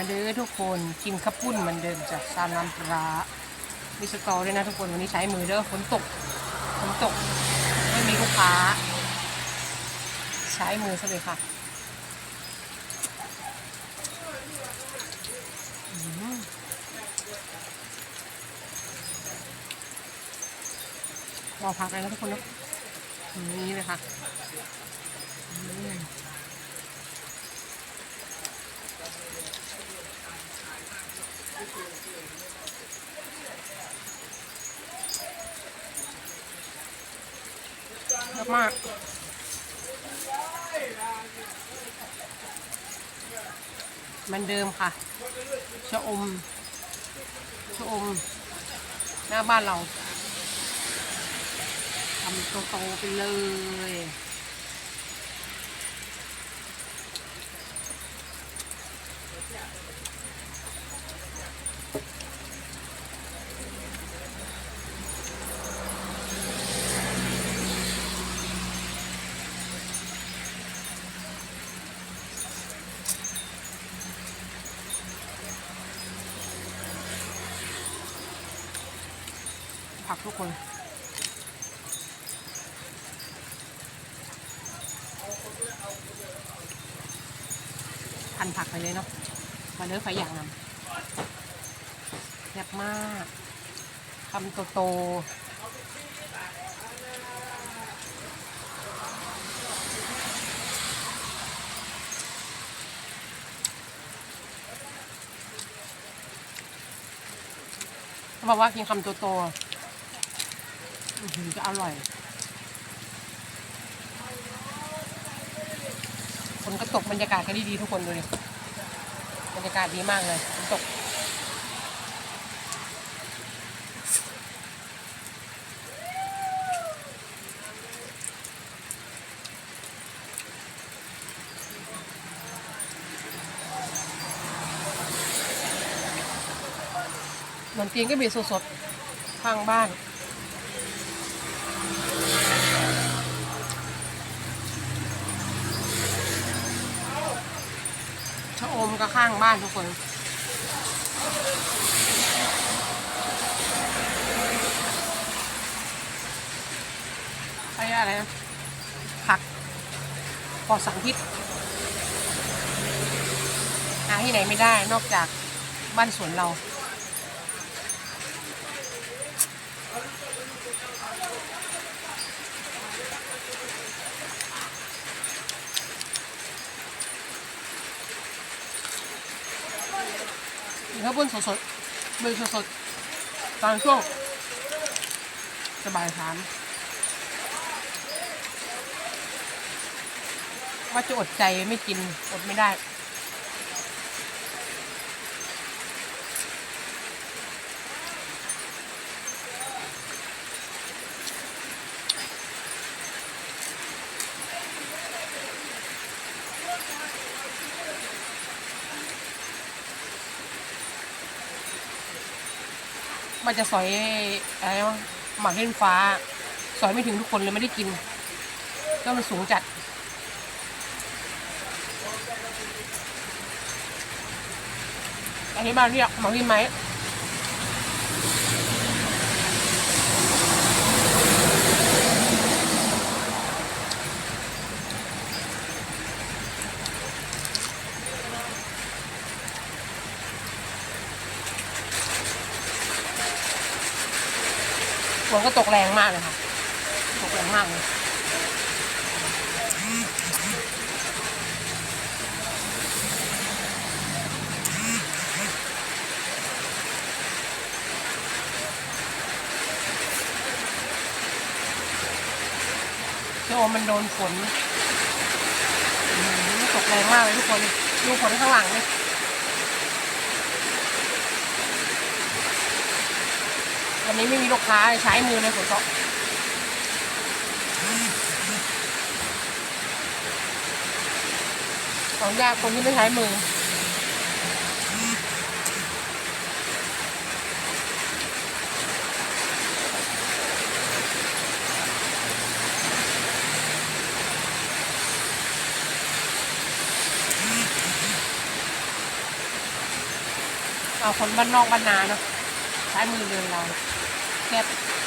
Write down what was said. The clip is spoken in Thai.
มาเด้อทุกคนกินข้าวปุ้นเหมือนเดิมจากซาน้ำปลามีสตอด้วยนะทุกคนวันนี้ใช้มือเด้อฝนตกฝนตก ไม่มีลูกค้า ใช้มือซะเลยค่ะอืมรอพักเลยนะทุกคนเนาะนี้เลยค่ะ มากมันเดิมค่ะ ชะอม ชะอม หน้าบ้านเราทำโตๆไปเลย ทุกคนพันผักไปเลยเนาะมาเลือไฟอย่างนั้นยักมากคำโตๆเขาบอกว่ากินคำโตๆอื้ อหือจะอร่อยฝนก็ตกบรรยากาศก็ดีๆทุกคนดูดิบรรยากาศดีมากเลยฝนตกขนมจีนก็มีสดๆข้างบ้าน ชะอมก็ ข้างบ้านทุกคน อะไรนะผักปลอดสารพิษหาที่ไหนไม่ได้นอกจากบ้านสวนเรา เนื้อปุ้นสดๆเบยสดๆตอนช่วงสบายทานว่าจะอดใจไม่กินอดไม่ได้ มันจะสอยอะไรวะหมากเล่นฟ้า สอยไม่ถึงทุกคนเลยไม่ได้กินก็มันสูงจัด อันนี้บ้าเรียกหมากเล่นไม้ ฝนก็ตกแรงมากเลยค่ะ ตกแรงมากเลยโจมันโดนฝนตกแรงมากเลยทุกคน ดูฝนข้างหลังเลย วันนี้ไม่มีลูกค้าใช้มือเลยฝนตกของยากคนที่ไม่ใช้มือเอาคนบ้านนอกบ้านนาเนาะใช้มือเดินเรา แคบ